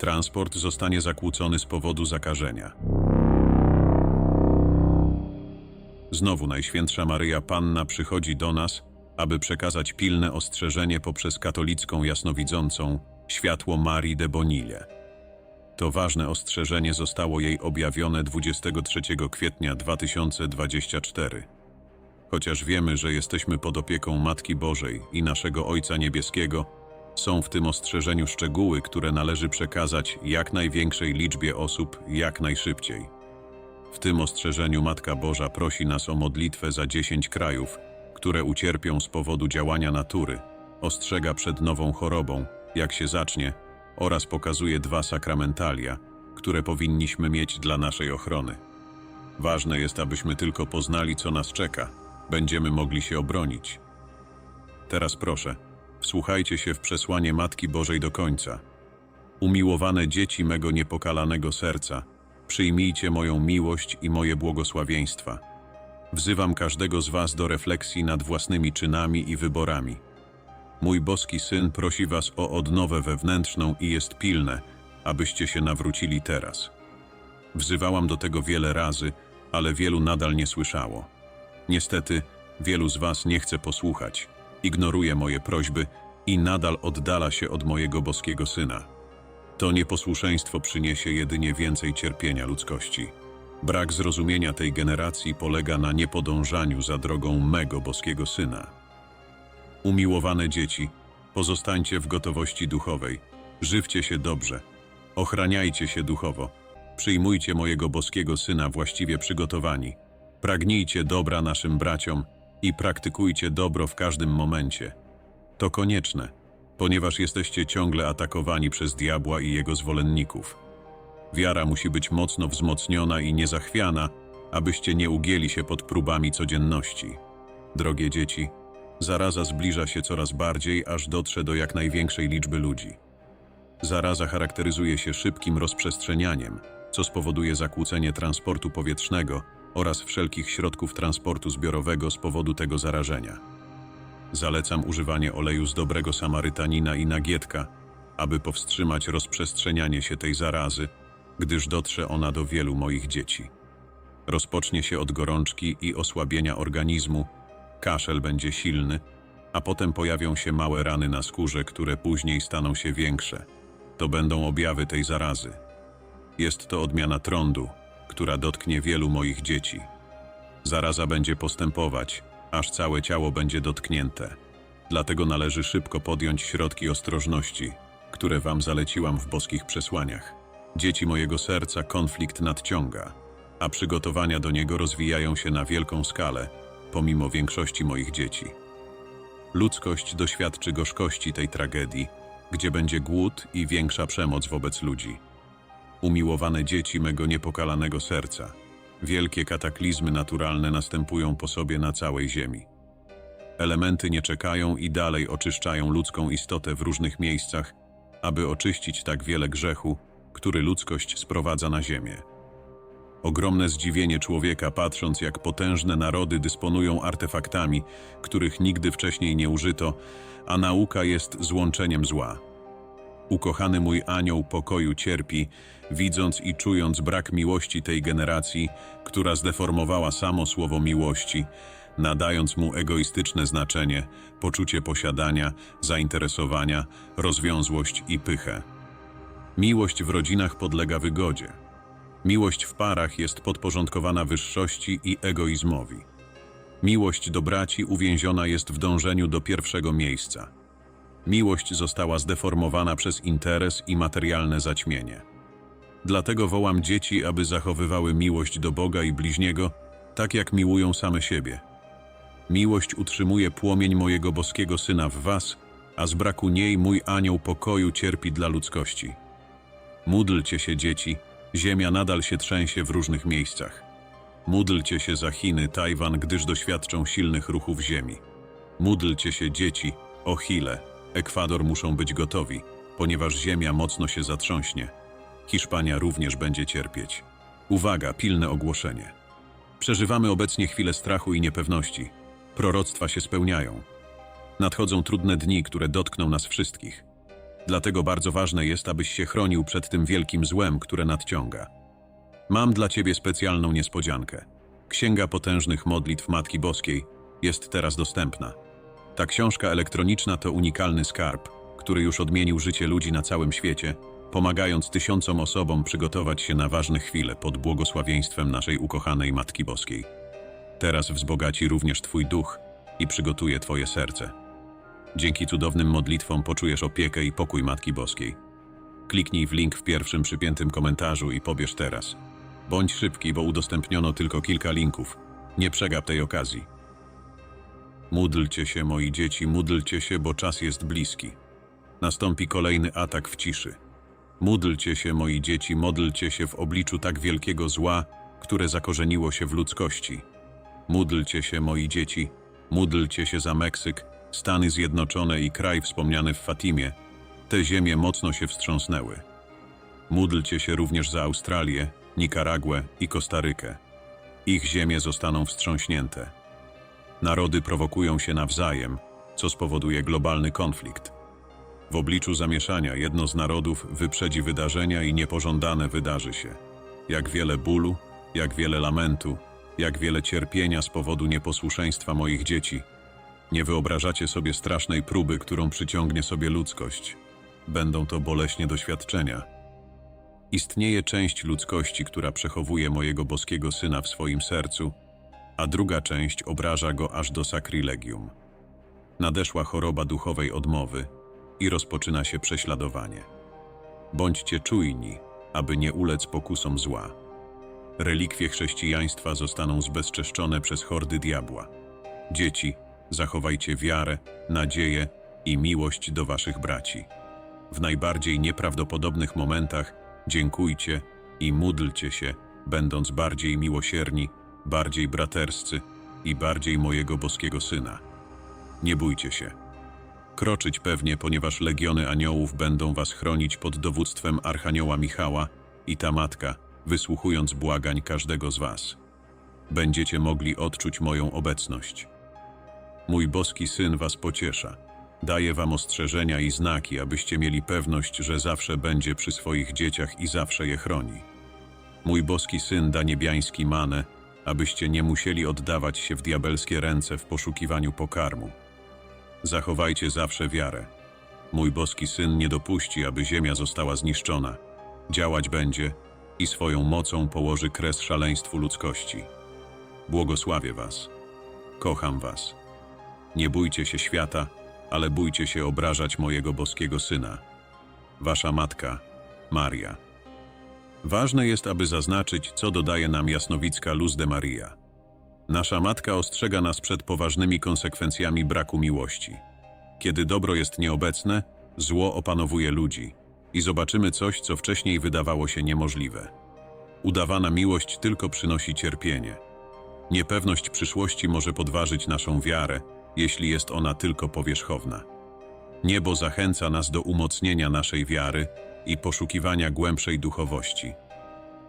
Transport zostanie zakłócony z powodu zakażenia. Znowu Najświętsza Maryja Panna przychodzi do nas, aby przekazać pilne ostrzeżenie poprzez katolicką jasnowidzącą światło Marii de Bonille. To ważne ostrzeżenie zostało jej objawione 23 kwietnia 2024. Chociaż wiemy, że jesteśmy pod opieką Matki Bożej i naszego Ojca Niebieskiego, są w tym ostrzeżeniu szczegóły, które należy przekazać jak największej liczbie osób jak najszybciej. W tym ostrzeżeniu Matka Boża prosi nas o modlitwę za dziesięć krajów, które ucierpią z powodu działania natury, ostrzega przed nową chorobą, jak się zacznie, oraz pokazuje dwa sakramentalia, które powinniśmy mieć dla naszej ochrony. Ważne jest, abyśmy tylko poznali, co nas czeka. Będziemy mogli się obronić. Teraz proszę, wsłuchajcie się w przesłanie Matki Bożej do końca. Umiłowane dzieci mego niepokalanego serca, przyjmijcie moją miłość i moje błogosławieństwa. Wzywam każdego z Was do refleksji nad własnymi czynami i wyborami. Mój boski syn prosi Was o odnowę wewnętrzną i jest pilne, abyście się nawrócili teraz. Wzywałam do tego wiele razy, ale wielu nadal nie słyszało. Niestety, wielu z Was nie chce posłuchać, ignoruje moje prośby i nadal oddala się od mojego boskiego syna. To nieposłuszeństwo przyniesie jedynie więcej cierpienia ludzkości. Brak zrozumienia tej generacji polega na niepodążaniu za drogą mego boskiego syna. Umiłowane dzieci, pozostańcie w gotowości duchowej, żywcie się dobrze, ochraniajcie się duchowo, przyjmujcie mojego boskiego syna właściwie przygotowani, pragnijcie dobra naszym braciom i praktykujcie dobro w każdym momencie. To konieczne, ponieważ jesteście ciągle atakowani przez diabła i jego zwolenników. Wiara musi być mocno wzmocniona i niezachwiana, abyście nie ugięli się pod próbami codzienności. Drogie dzieci, zaraza zbliża się coraz bardziej, aż dotrze do jak największej liczby ludzi. Zaraza charakteryzuje się szybkim rozprzestrzenianiem, co spowoduje zakłócenie transportu powietrznego oraz wszelkich środków transportu zbiorowego z powodu tego zarażenia. Zalecam używanie oleju z dobrego Samarytanina i nagietka, aby powstrzymać rozprzestrzenianie się tej zarazy, gdyż dotrze ona do wielu moich dzieci. Rozpocznie się od gorączki i osłabienia organizmu, kaszel będzie silny, a potem pojawią się małe rany na skórze, które później staną się większe. To będą objawy tej zarazy. Jest to odmiana trądu, która dotknie wielu moich dzieci. Zaraza będzie postępować, aż całe ciało będzie dotknięte. Dlatego należy szybko podjąć środki ostrożności, które wam zaleciłam w boskich przesłaniach. Dzieci mojego serca konflikt nadciąga, a przygotowania do niego rozwijają się na wielką skalę, pomimo większości moich dzieci. Ludzkość doświadczy gorzkości tej tragedii, gdzie będzie głód i większa przemoc wobec ludzi. Umiłowane dzieci mego niepokalanego serca, wielkie kataklizmy naturalne następują po sobie na całej Ziemi. Elementy nie czekają i dalej oczyszczają ludzką istotę w różnych miejscach, aby oczyścić tak wiele grzechu, który ludzkość sprowadza na ziemię. Ogromne zdziwienie człowieka, patrząc jak potężne narody dysponują artefaktami, których nigdy wcześniej nie użyto, a nauka jest złączeniem zła. Ukochany mój anioł pokoju cierpi, widząc i czując brak miłości tej generacji, która zdeformowała samo słowo miłości, nadając mu egoistyczne znaczenie, poczucie posiadania, zainteresowania, rozwiązłość i pychę. Miłość w rodzinach podlega wygodzie. Miłość w parach jest podporządkowana wyższości i egoizmowi. Miłość do braci uwięziona jest w dążeniu do pierwszego miejsca. Miłość została zdeformowana przez interes i materialne zaćmienie. Dlatego wołam dzieci, aby zachowywały miłość do Boga i bliźniego, tak jak miłują same siebie. Miłość utrzymuje płomień mojego boskiego syna w was, a z braku niej mój anioł pokoju cierpi dla ludzkości. Módlcie się, dzieci, ziemia nadal się trzęsie w różnych miejscach. Módlcie się za Chiny, Tajwan, gdyż doświadczą silnych ruchów ziemi. Módlcie się, dzieci, o Chile, Ekwador muszą być gotowi, ponieważ ziemia mocno się zatrząśnie. Hiszpania również będzie cierpieć. Uwaga, pilne ogłoszenie. Przeżywamy obecnie chwilę strachu i niepewności. Proroctwa się spełniają. Nadchodzą trudne dni, które dotkną nas wszystkich. Dlatego bardzo ważne jest, abyś się chronił przed tym wielkim złem, które nadciąga. Mam dla ciebie specjalną niespodziankę. Księga potężnych modlitw Matki Boskiej jest teraz dostępna. Ta książka elektroniczna to unikalny skarb, który już odmienił życie ludzi na całym świecie, pomagając tysiącom osobom przygotować się na ważne chwile pod błogosławieństwem naszej ukochanej Matki Boskiej. Teraz wzbogaci również Twój duch i przygotuje Twoje serce. Dzięki cudownym modlitwom poczujesz opiekę i pokój Matki Boskiej. Kliknij w link w pierwszym przypiętym komentarzu i pobierz teraz. Bądź szybki, bo udostępniono tylko kilka linków. Nie przegap tej okazji. Módlcie się, moi dzieci, módlcie się, bo czas jest bliski. Nastąpi kolejny atak w ciszy. Módlcie się, moi dzieci, modlcie się w obliczu tak wielkiego zła, które zakorzeniło się w ludzkości. Módlcie się, moi dzieci, módlcie się za Meksyk, Stany Zjednoczone i kraj wspomniany w Fatimie. Te ziemie mocno się wstrząsnęły. Módlcie się również za Australię, Nikaraguę i Kostarykę. Ich ziemie zostaną wstrząśnięte. Narody prowokują się nawzajem, co spowoduje globalny konflikt. W obliczu zamieszania jedno z narodów wyprzedzi wydarzenia i niepożądane wydarzy się. Jak wiele bólu, jak wiele lamentu, jak wiele cierpienia z powodu nieposłuszeństwa moich dzieci. Nie wyobrażacie sobie strasznej próby, którą przyciągnie sobie ludzkość. Będą to boleśnie doświadczenia. Istnieje część ludzkości, która przechowuje mojego boskiego syna w swoim sercu, a druga część obraża go aż do sakrilegium. Nadeszła choroba duchowej odmowy i rozpoczyna się prześladowanie. Bądźcie czujni, aby nie ulec pokusom zła. Relikwie chrześcijaństwa zostaną zbezczeszczone przez hordy diabła. Dzieci, zachowajcie wiarę, nadzieję i miłość do waszych braci. W najbardziej nieprawdopodobnych momentach dziękujcie i módlcie się, będąc bardziej miłosierni, bardziej braterscy i bardziej mojego boskiego syna. Nie bójcie się. Kroczyć pewnie, ponieważ legiony aniołów będą was chronić pod dowództwem Archanioła Michała i ta matka, wysłuchując błagań każdego z was. Będziecie mogli odczuć moją obecność. Mój boski syn was pociesza. Daje wam ostrzeżenia i znaki, abyście mieli pewność, że zawsze będzie przy swoich dzieciach i zawsze je chroni. Mój boski syn da niebiański manę, abyście nie musieli oddawać się w diabelskie ręce w poszukiwaniu pokarmu. Zachowajcie zawsze wiarę. Mój boski syn nie dopuści, aby ziemia została zniszczona. Działać będzie i swoją mocą położy kres szaleństwu ludzkości. Błogosławię was. Kocham was. Nie bójcie się świata, ale bójcie się obrażać mojego boskiego syna. Wasza matka, Maria. Ważne jest, aby zaznaczyć, co dodaje nam jasnowicka Luz de Maria. Nasza matka ostrzega nas przed poważnymi konsekwencjami braku miłości. Kiedy dobro jest nieobecne, zło opanowuje ludzi i zobaczymy coś, co wcześniej wydawało się niemożliwe. Udawana miłość tylko przynosi cierpienie. Niepewność przyszłości może podważyć naszą wiarę, jeśli jest ona tylko powierzchowna. Niebo zachęca nas do umocnienia naszej wiary i poszukiwania głębszej duchowości.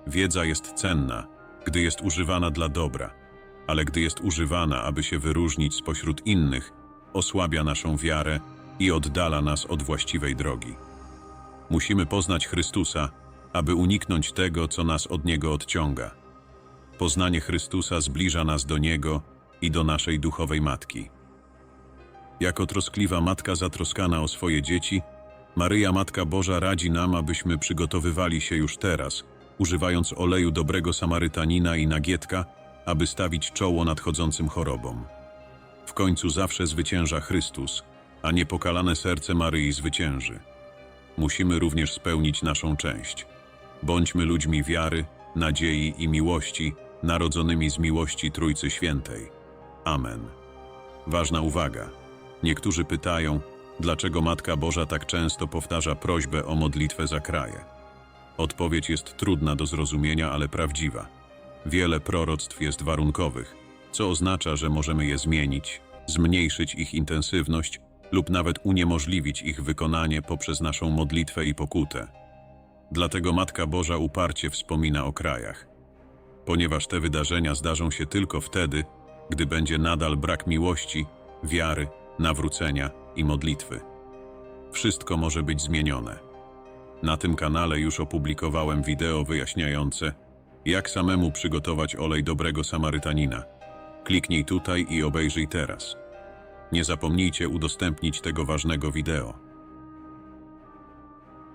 Wiedza jest cenna, gdy jest używana dla dobra, ale gdy jest używana, aby się wyróżnić spośród innych, osłabia naszą wiarę i oddala nas od właściwej drogi. Musimy poznać Chrystusa, aby uniknąć tego, co nas od Niego odciąga. Poznanie Chrystusa zbliża nas do Niego i do naszej duchowej Matki. Jako troskliwa matka zatroskana o swoje dzieci, Maryja Matka Boża radzi nam, abyśmy przygotowywali się już teraz, używając oleju dobrego Samarytanina i nagietka, aby stawić czoło nadchodzącym chorobom. W końcu zawsze zwycięża Chrystus, a niepokalane serce Maryi zwycięży. Musimy również spełnić naszą część. Bądźmy ludźmi wiary, nadziei i miłości, narodzonymi z miłości Trójcy Świętej. Amen. Ważna uwaga. Niektórzy pytają, dlaczego Matka Boża tak często powtarza prośbę o modlitwę za kraje. Odpowiedź jest trudna do zrozumienia, ale prawdziwa. Wiele proroctw jest warunkowych, co oznacza, że możemy je zmienić, zmniejszyć ich intensywność lub nawet uniemożliwić ich wykonanie poprzez naszą modlitwę i pokutę. Dlatego Matka Boża uparcie wspomina o krajach. Ponieważ te wydarzenia zdarzą się tylko wtedy, gdy będzie nadal brak miłości, wiary, nawrócenia i modlitwy. Wszystko może być zmienione. Na tym kanale już opublikowałem wideo wyjaśniające, jak samemu przygotować olej dobrego Samarytanina. Kliknij tutaj i obejrzyj teraz. Nie zapomnijcie udostępnić tego ważnego wideo.